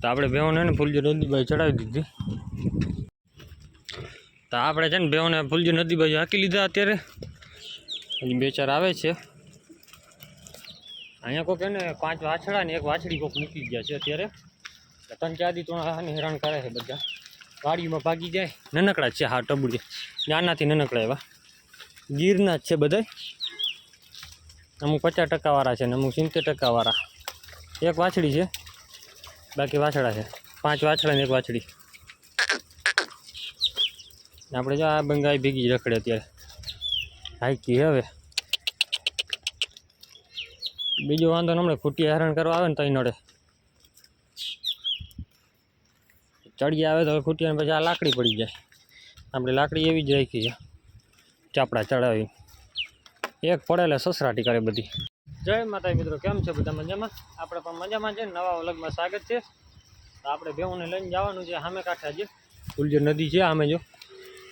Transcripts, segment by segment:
તો આપણે બેહોને ને ફૂલજી નદીબાઈ ચડાવી દીધી. તો આપણે છે ને બેહોને ફૂલજી નદીબાઈ હાંકી લીધા અત્યારે. હજી બે ચાર આવે છે. અહીંયા કોઈક એને પાંચ વાછડા ને એક વાછડી કોઈક મૂકી ગયા છે અત્યારે. ત્રણ ચાર દી ત્રણ હેરાન કરે છે બધા. ગાડીમાં ભાગી જાય. નનકડા છે હા, ટબુડી. નાનાથી નનકડા એવા. ગીરના જ છે બધા અમુક પચાસ ટકાવાળા છે ને અમુક સિત્તેર ટકાવાળા એક વાછડી છે. બાકી વાછડા છે. પાંચ વાછડા ને એક વાછડી. આપણે જો આ બંગાઈ ભીગી રખડે અત્યારે. હાઈકી હવે? બીજો વાંધો ને હમણાં ખૂટી હેરાન કરવા આવે ને તો નડે. ચડી આવે તો ખૂટી પછી આ લાકડી પડી જાય. આપણે લાકડી એવી જ રાખી છે. ચાપડા ચડાવી એક પડે સસરાટી કરે બધી. જય માતા મિત્રો, કેમ છે બધા મજામાં? આપણે પણ મજામાં છે નવા વલગમાં સ્વાગત છે. તો આપણે બેઉને લઈને જવાનું છે સામે કાંઠા છે ફૂલ જે નદી છે આમે જો.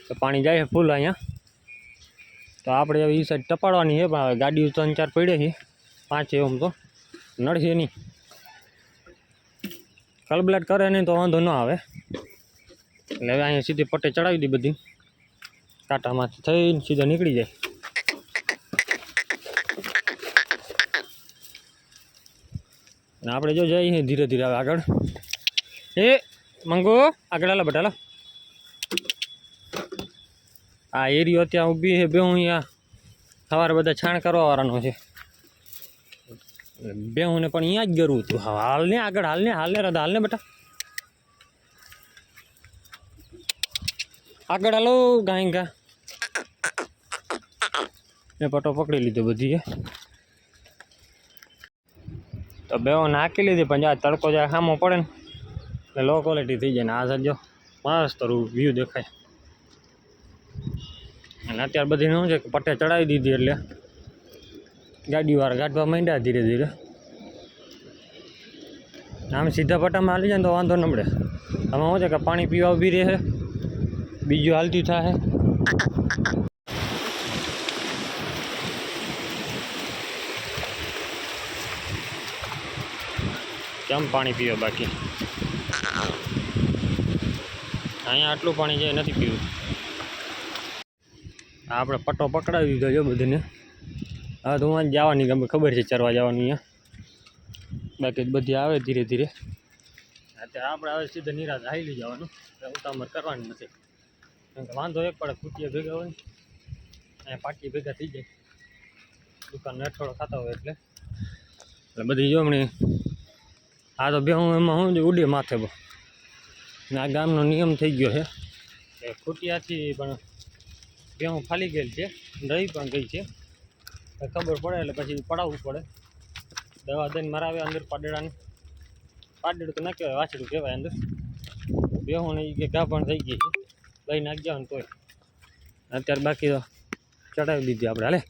તો પાણી જાય છે ફૂલ અહીંયા. તો આપણે હવે એ સાઈડ ટપાડવાની છે, પણ ગાડીઓ ત્રણ ચાર પડે છે. પાંચ એમ તો. નડશે નહીં. કલબલાટ કરે નહીં તો વાંધો ન આવે. એટલે હવે અહીંયા સીધી પટ્ટે ચડાવી દી બધી. કાંટામાંથી થઈને સીધા નીકળી જાય. અને આપણે જો જઈએ ધીરે ધીરે હવે આગળ. એ, મંગો, આગળ હાલો બટાલો આ એરિયો ત્યાં ઊભી છે બે હું અહીંયા. સવારે બધા છાણ કરવા વાળાનો છે. બે હું પણ અહીંયા જ ગરવું હતું. હાલને આગળ, હાલ ને હાલ ને, રાધા, હાલ ને બેટા. આગળ હાલો ગાય ગા મેં પટો પકડી લીધો બધી તો બે નાખી લીધી, પણ જ્યાં તડકો જાય સામો પડે ને, એટલે લો ક્વોલિટી થઈ જાય ને આ સાજો મસ્ત વ્યૂ દેખાય. અને અત્યારે બધી શું છે કે પટ્ટે ચડાવી દીધી એટલે ગાડીવાળા ગાંઠવા માંડ્યા ધીરે ધીરે. આમ સીધા પટ્ટામાં હાલી જાય ને તો વાંધો ન મળે. આમાં શું છે કે પાણી પીવા ઊભી રહે, બીજું હાલતી થાય. કેમ પાણી પીવે બાકી? અહીંયા આટલું પાણી જે નથી પીવું. આપણે પટ્ટો પકડાવી દીધો છે બધાને. હા, તો હું જવાની ગમે ખબર છે ચરવા જવાનું અહીંયા. બાકી બધી આવે ધીરે ધીરે. અત્યારે આપણે હવે સીધા નિરાશ હાલી જવાનું. ઉતામર કરવાની નથી. વાંધો એક પડે ખૂટીએ ભેગા હોય અહીંયા પાટી ભેગા થઈ જાય. દુકાન અઠવાડો ખાતા હોય એટલે. એટલે બધી જોમણી આ તો બે હું એમાં હું ઉડે માથે ને આ ગામનો નિયમ થઈ ગયો છે. એ ખૂટિયાથી પણ બે હું ફાલી ગયેલ છે રહી પણ ગઈ છે. ખબર પડે એટલે પછી પડાવવું પડે. દવા દઈને મરાવે અંદર પાડેડાને. પાડેડું તો ના કહેવાય વાછડું કહેવાય અંદર. બેહું ને એ ઘા પણ થઈ ગઈ છે. લઈ જાવ ને તોય. અત્યારે બાકી તો ચડાવી દીધી આપણે, હાલે.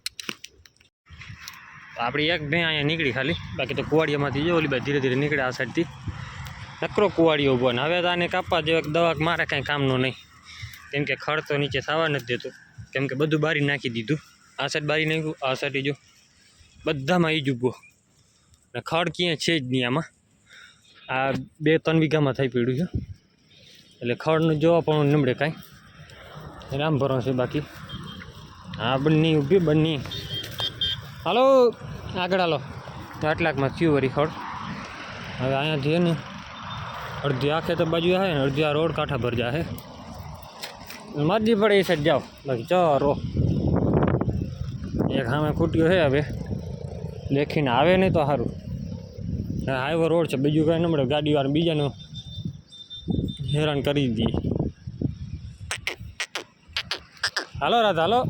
આપણી એક બે અહીંયા નીકળી ખાલી. બાકી તો કુવાડિયામાંથી જો ઓલી બાઈ ધીરે ધીરે નીકળે આ સાઈડથી નકરો કુવાડીઓ ઊભો ને. હવે તો આને કાપવા જેવા દવા મારે કાંઈ કામનું નહીં. કેમ કે ખડ તો નીચે થવા નથી દેતું. કેમ કે બધું બારી નાખી દીધું. આ સાઈડ બારી નાખ્યું, આ સાઈડ જો બધામાં એ જ ઊભો ને ખડ ક્યાંય છે જ નહીં આમાં. આ બે ત્રણ વીઘામાં થઈ પડ્યું છે. એટલે ખડનું જોવા પણ નીમડે કાંઈ. રામ ભરોસે બાકી. હા બંને ઊભી બંને હાલો, આગળ હાલો. આટલાકમાં થયું વરી ખડ હવે અહીંયાથી હે ને, અડધી આખે તો બાજુ આવે ને, અડધી આ રોડ કાંઠા ભર જાય મરજી પડે એ સાઈડ જાઓ. બાકી ચારો એક સામે ખૂટ્યો છે હવે. લેખીને આવે નહીં તો સારું. હાઈવે રોડ છે, બીજું કાંઈ ન મળે. ગાડીવાળા બીજાનું હેરાન કરી દઈએ હાલો રાધા, હાલો.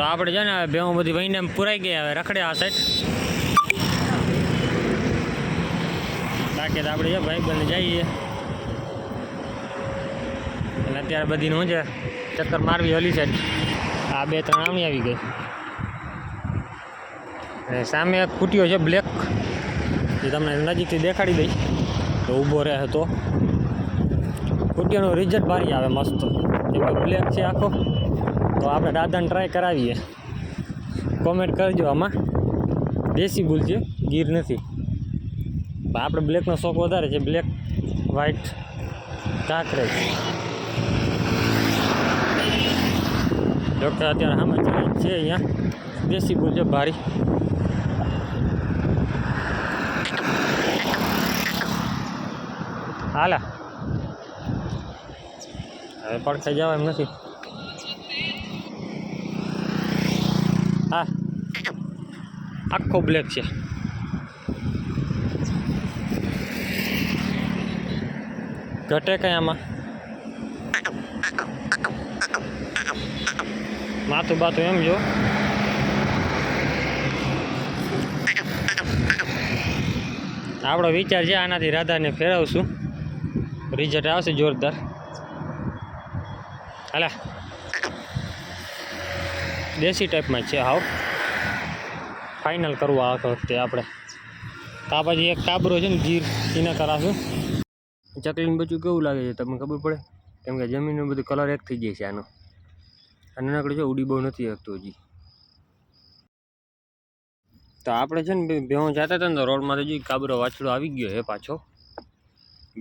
તો આપણે છે ને બેવું બધી વહીને પુરાઈ ગયા હવે, રખડે આ સાઈડ બાકી તો આપણે છે ભાઈ બંને જઈએ. એટલે અત્યારે બધી નું છે, ચક્કર મારવી હલી સાઈડ આ બે ત્રણ આમણી આવી ગઈ. અને સામે એક ખૂટ્યો છે બ્લેક જે તમને નજીકથી દેખાડી દઈશ. તો ઊભો રહે તો. ખૂટ્યાનું રિઝલ્ટ ભારી આવે, મસ્ત. બ્લેક છે આખો. તો આપણે દાદાને ટ્રાય કરાવીએ. કોમેન્ટ કરજો આમાં. દેશી ભૂલ છે, ગીર નથી. આપણે બ્લેકનો શોખ વધારે છે બ્લેક વ્હાઈટ કાંકરે ડૉક્ટર અત્યારે સામે છે અહીંયા. દેશી ભૂલ છે, ભારી. હાલા. હવે પડખે જવા એમ નથી. આખો બ્લેક છે. ઘટે કઈ આમાં? માથું બાથું એમ જો. આપણો વિચાર છે આનાથી રાધાને ફેરવશું. રિઝલ્ટ આવશે જોરદાર. હાલા. દેશી ટાઈપમાં છે, હાવ. ફાઇનલ કરવું આ વખતે આપણે. તા પછી એક કાબરો છે ને, ગીર એને કરાશું ચકલીને બચ્ચું કેવું લાગે છે તમને ખબર પડે? કેમ કે જમીનનું બધું કલર એક થઈ જાય છે આનો. અને નાનકડું છે, ઉડી બહુ નથી શકતું હજી. તો આપણે છે ને ભેહું જતા હતા ને તો રોડમાંથી જોઈ કાબરો વાછડો આવી ગયો હે પાછો.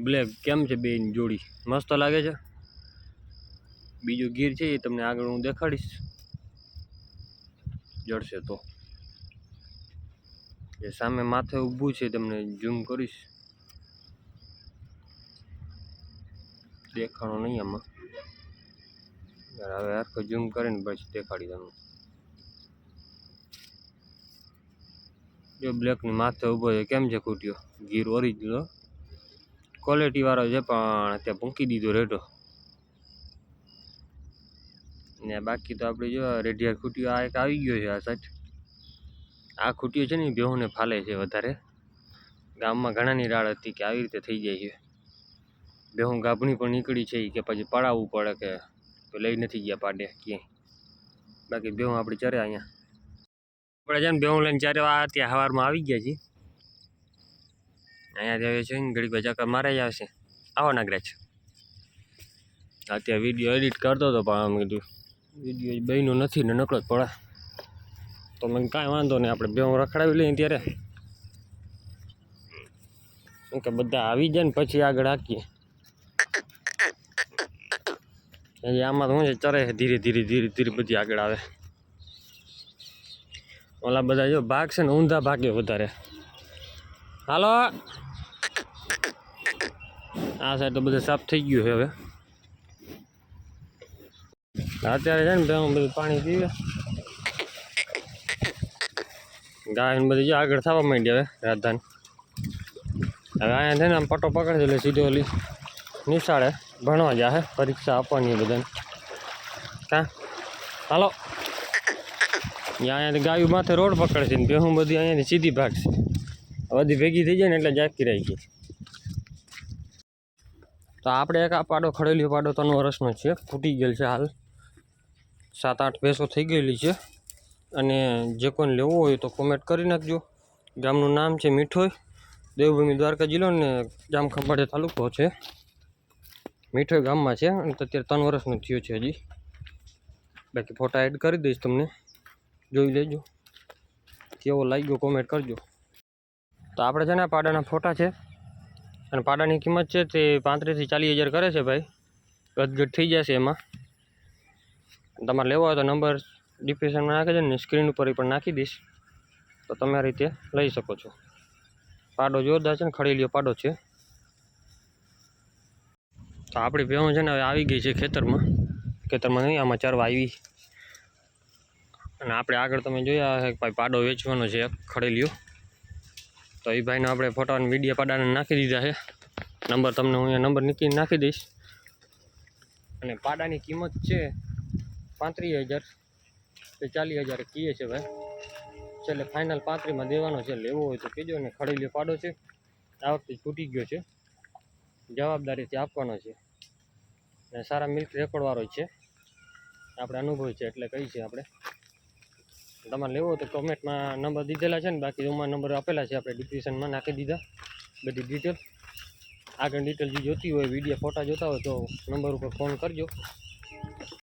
બ્લેક કેમ છે બે જોડી? મસ્ત લાગે છે. બીજું ગીર છે એ તમને આગળ હું દેખાડીશ. જડશે તો. એ સામે માથે ઊભું છે તમને ઝૂમ કરીશ. દેખાણો નહીં આમાં. હવે આખો ઝૂમ કરીને પછી દેખાડી તમને જો બ્લેકની માથે ઊભો છે, કેમ છે ખૂટ્યો? ગીર ઓરિજિનલ ક્વોલિટી વાળો છે, પણ ત્યાં પૂંકી દીધો રેટો ને બાકી તો આપણે જો રેડિયાર ખૂટ્યો, આ એક આવી ગયો છે, આ સાઈડ. આ ખૂટ્યું છે ને બેહુને ફાલે છે વધારે. ગામમાં ઘણાની રાડ હતી કે આવી રીતે થઈ જાય છે. બેહુ ગાભણી પણ નીકળી છે કે પછી પડાવવું પડે કે લઈ નથી ગયા પાડે ક્યાંય. બાકી બેહું આપણે ચરે અહીંયા. આપણે છે ને બેહું લઈને ચારે આ ત્યાં સવારમાં આવી ગયા છીએ. અહીંયા જઈએ છે ને ઘડી ચક્કર મારે જ આવશે. આવો નાગરાજ. અત્યારે વીડિયો એડિટ કરતો હતો પણ આમ કીધું. વીડિયો બહેનો નથી ને નકળો જ પડે તો મને કાંઈ વાંધો નહીં, આપણે બેહું રખડાવી લઈએ ત્યારે. કેમ કે બધા આવી જાય ને પછી આગળ હાકીએ. હજી આમાં શું છે, ચરે છે, ધીરે ધીરે ધીરે ધીરે બધી આગળ આવે. ઓલા બધા જો ભાગ છે ને, ઊંધા ભાગે વધારે. હાલો? આ સાઈડ તો બધું સાફ થઈ ગયું છે હવે. અત્યારે છે ને બધું પાણી પીવે. ગાય બધી જો આગળ થવા માંડી હવે, રાજધાન. હવે અહીંયા છે ને આમ પટો પકડે એટલે સીધો ઓલી નિશાળે ભણવા જાહે, પરીક્ષા આપવાની બધાને. કાં? હાલો. અહીંયાથી ગાયું માથે રોડ પકડશે ને બેહું બધી અહીંયાથી સીધી ભાગશે બધી ભેગી થઈ જાય ને એટલે જાગતી રહી ગઈ. તો આપણે એક આ પાડો ખડેલી પાડો ત્રણ વર્ષનો છે, ફૂટી ગયેલ છે હાલ. સાત આઠ ભેંસો થઈ ગયેલી છે. અને જે કોઈને લેવું હોય તો કોમેન્ટ કરી નાખજો. ગામનું નામ છે મીઠોઈ. દેવભૂમિ દ્વારકા જિલ્લો ને જામ ખંભાળિયા તાલુકો છે. મીઠોઈ ગામમાં છે અને અત્યારે ત્રણ વર્ષનો થયો છે હજી. બાકી ફોટા એડ કરી દઈશ તમને. જોઈ લેજો. કેવો લાગ્યો કોમેન્ટ કરજો. તો આપણે છે ને પાડાના ફોટા છે. અને પાડાની કિંમત છે તે પાંત્રીસથી ચાલીસ હજાર કરે છે ભાઈ. ગદગદ થઈ જશે એમાં. તમારે લેવો હોય તો નંબર ડિસ્ક્રિપ્શનમાં નાખી છે ને સ્ક્રીન ઉપર પણ નાખી દઈશ. તો તમે આ રીતે લઈ શકો છો. પાડો જોરદાર છે ને ખડેલીયો પાડો છે. તો આપણી ભેહું છે ને હવે આવી ગઈ છે ખેતરમાં. ખેતરમાં નહીં, આમાં ચરવા આવી. અને આપણે આગળ તમે જોયા કે ભાઈ પાડો વેચવાનો છે ખડેલીયો તો એ ભાઈને આપણે ફોટો વીડિયો પાડાને નાખી દીધા છે. નંબર તમને હું અહીંયા નંબર નીકળીને નાખી દઈશ. અને પાડાની કિંમત છે પાંત્રીસ હજાર. કે ચાલીસ હજાર કીએ છે ભાઈ. છેલ્લે ફાઇનલ પાંત્રીસમાં દેવાનો છે, લેવો હોય તો કહેજો ને ખડેલીયો પાડો છે. આ વખતે તૂટી ગયો છે. જવાબદારીથી આપવાનો છે. અને સારા મિલ્ક રેકોર્ડવાળો છે. આપણે અનુભવ છે એટલે કહી છે આપણે. તમારે લેવો તો કોમેન્ટમાં નંબર દીધેલા છે ને, બાકી રૂમમાં નંબર આપેલા છે, આપણે ડિસ્ક્રિપ્શનમાં નાખી દીધા. બધી ડિટેલ આગળ ડિટેલ જે જોતી હોય વીડિયો ફોટા જોતા હોય તો નંબર ઉપર ફોન કરજો.